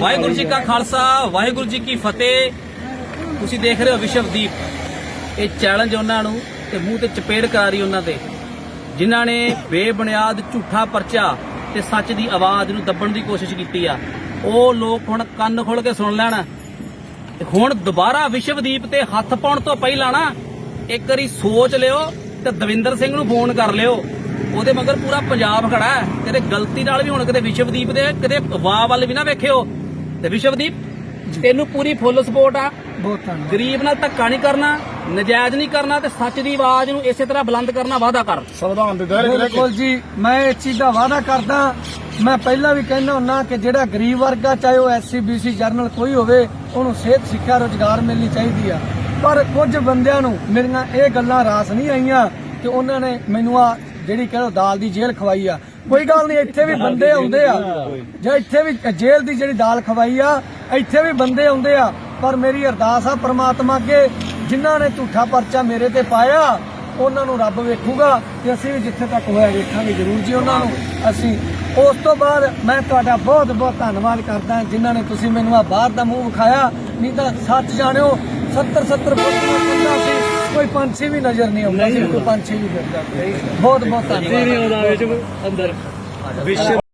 ਵਾਹਿਗੁਰੂ ਜੀ ਕਾ ਖਾਲਸਾ, ਵਾਹਿਗੁਰੂ ਜੀ ਕੀ ਫਤਿਹ। ਤੁਸੀਂ ਦੇਖ ਰਹੇ ਹੋ ਵਿਸ਼ਵਦੀਪ। ਇਹ ਚੈਲੰਜ ਉਹਨਾਂ ਨੂੰ ਤੇ ਮੂੰਹ ਤੇ ਚਪੇੜ ਕਰਾ ਰਹੀ ਉਹਨਾਂ ਤੇ। ਜਿਨ੍ਹਾਂ ਨੇ ਬੇਬੁਨਿਆਦ ਝੂਠਾ ਪਰਚਾ ਤੇ ਸੱਚ ਦੀ ਆਵਾਜ਼ ਨੂੰ ਦੱਬਣ ਦੀ ਕੋਸ਼ਿਸ਼ ਕੀਤੀ ਆ। ਉਹ ਲੋਕ ਹੁਣ ਕੰਨ ਖੋਲ ਕੇ ਸੁਣ ਲੈਣ। ਹੁਣ ਦੁਬਾਰਾ ਵਿਸ਼ਵਦੀਪ ਤੇ ਹੱਥ ਪਾਉਣ ਤੋਂ ਪਹਿਲਾਂ ਨਾ, ਇੱਕ ਵਾਰੀ ਸੋਚ ਲਿਓ ਤੇ ਦਵਿੰਦਰ ਸਿੰਘ ਨੂੰ ਫੋਨ ਕਰ ਲਿਓ। ਉਹਦੇ ਮਗਰ ਪੂਰਾ ਪੰਜਾਬ ਖੜਾ ਹੈ। ਕਿਤੇ ਗਲਤੀ ਨਾਲ ਵੀ ਹੁਣ ਕਿਤੇ ਵਿਸ਼ਵਦੀਪ ਦੇ ਕਿਤੇ ਵਾਹ ਵੱਲ ਵੀ ਨਾ ਵੇਖਿਓ। ਤੇ ਵਿਸ਼ਵਦੀਪ ਤੈਨੂੰ ਪੂਰੀ ਫੁੱਲ ਸਪੋਰਟ ਆ। ਬਹੁਤ ਧੰਨਵਾਦ। ਗਰੀਬ ਨਾਲ ਧੱਕਾ ਨਹੀਂ ਕਰਨਾ ਨਜਾਇਜ਼ ਨਹੀਂ ਕਰਨਾ ਤੇ ਸੱਚ ਦੀ ਆਵਾਜ਼ ਨੂੰ ਇਸੇ ਤਰ੍ਹਾਂ ਬੁਲੰਦ ਕਰਨਾ ਵਾਅਦਾ ਕਰ। ਸੰਵਿਧਾਨ ਦੇ ਦਾਇਰੇ 'ਚ ਰਹਿ ਕੇ। ਬਿਲਕੁਲ ਜੀ ਮੈਂ ਇਸ ਚੀਜ਼ ਦਾ ਵਾਅਦਾ ਕਰਦਾ। ਮੈਂ ਪਹਿਲਾਂ ਵੀ ਕਹਿੰਦਾ ਹੁੰਨਾ ਕਿ ਜਿਹੜਾ ਗਰੀਬ ਵਰਗਾ ਚਾਹੇ ਉਹ ਐਸਸੀ ਬੀਸੀ ਜਰਨਲ ਕੋਈ ਹੋਵੇ ਉਹਨੂੰ ਸਿਹਤ ਸਿੱਖਿਆ ਰੋਜ਼ਗਾਰ ਮਿਲਣੀ ਚਾਹੀਦੀ ਆ। ਪਰ ਕੁਝ ਬੰਦਿਆਂ ਨੂੰ ਮੇਰੀਆਂ ਇਹ ਗੱਲਾਂ ਰਾਸ ਨਹੀਂ ਆਈਆਂ ਕਿ ਉਹਨਾਂ ਨੇ ਮੈਨੂੰ ਆ ਜਿਹੜੀ ਕਹਿੰਦੇ ਦਾਲ ਦੀ ਜੇਲ੍ਹ ਖਵਾਈ ਆ। ਕੋਈ ਗੱਲ ਨਹੀਂ, ਇੱਥੇ ਵੀ ਬੰਦੇ ਆਉਂਦੇ ਆ। ਜਾਂ ਇੱਥੇ ਵੀ ਜੇਲ੍ਹ ਦੀ ਜਿਹੜੀ ਦਾਲ ਖਵਾਈ ਆ, ਇੱਥੇ ਵੀ ਬੰਦੇ ਆਉਂਦੇ ਆ। ਪਰ ਮੇਰੀ ਅਰਦਾਸ ਆ ਪ੍ਰਮਾਤਮਾ ਅੱਗੇ, ਜਿਨ੍ਹਾਂ ਨੇ ਝੂਠਾ ਪਰਚਾ ਮੇਰੇ ਤੇ ਪਾਇਆ, ਉਹਨਾਂ ਨੂੰ ਰੱਬ ਵੇਖੂਗਾ ਤੇ ਅਸੀਂ ਵੀ ਜਿੱਥੇ ਤੱਕ ਹੋਇਆ ਵੇਖਾਂਗੇ ਜ਼ਰੂਰ ਜੀ ਉਹਨਾਂ ਨੂੰ। ਅਸੀਂ ਉਸ ਤੋਂ ਬਾਅਦ ਮੈਂ ਤੁਹਾਡਾ ਬਹੁਤ ਬਹੁਤ ਧੰਨਵਾਦ ਕਰਦਾ ਜਿਨ੍ਹਾਂ ਨੇ ਤੁਸੀਂ ਮੈਨੂੰ ਆ ਬਾਹਰ ਦਾ ਮੂੰਹ ਵਿਖਾਇਆ। ਨਹੀਂ ਤਾਂ ਸੱਚ ਜਾਣਿਓ 70 70 ਫੁੱਟ ਦਾ ਸੀ? ਕੋਈ ਪੰਛੀ ਵੀ ਨਜ਼ਰ ਨਹੀਂ ਆਉਂਦਾ ਕੋਈ ਪੰਛੀ ਵੀ ਫਿਰਦਾ। ਬਹੁਤ ਬਹੁਤ ਧੰਨਵਾਦ। ਅੰਦਰ